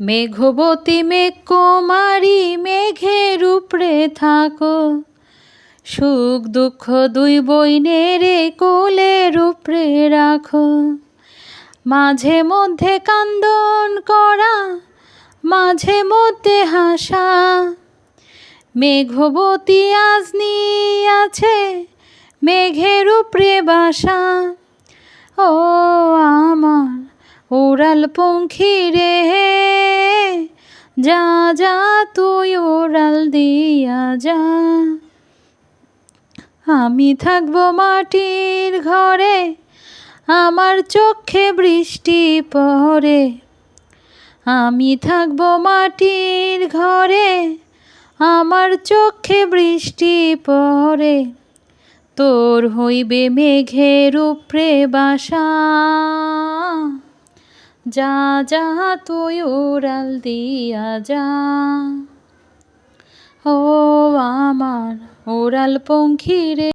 মেঘবতী মেঘ কুমারী মেঘের উপরে থাকো। সুখ দুঃখ দুই বইনেরে কোলের উপরে রাখো। মাঝে মধ্যে কান্দন করা, মাঝে মধ্যে হাসা। মেঘবতী আজনি আছে মেঘের উপরে বাসা। ও আমার ওরাল পঙ্খী রে যা যা, তুই ওরাল দিয়া যা। আমি থাকব মাটির ঘরে, আমার চোখে বৃষ্টি পড়ে আমি থাকব মাটির ঘরে, আমার চোখে বৃষ্টি পড়ে তোর হইবে মেঘের উপরে বাসা। যা যা তুই উড়াল দিয়া যা। ও আমার ওরাল পঙ্খী রে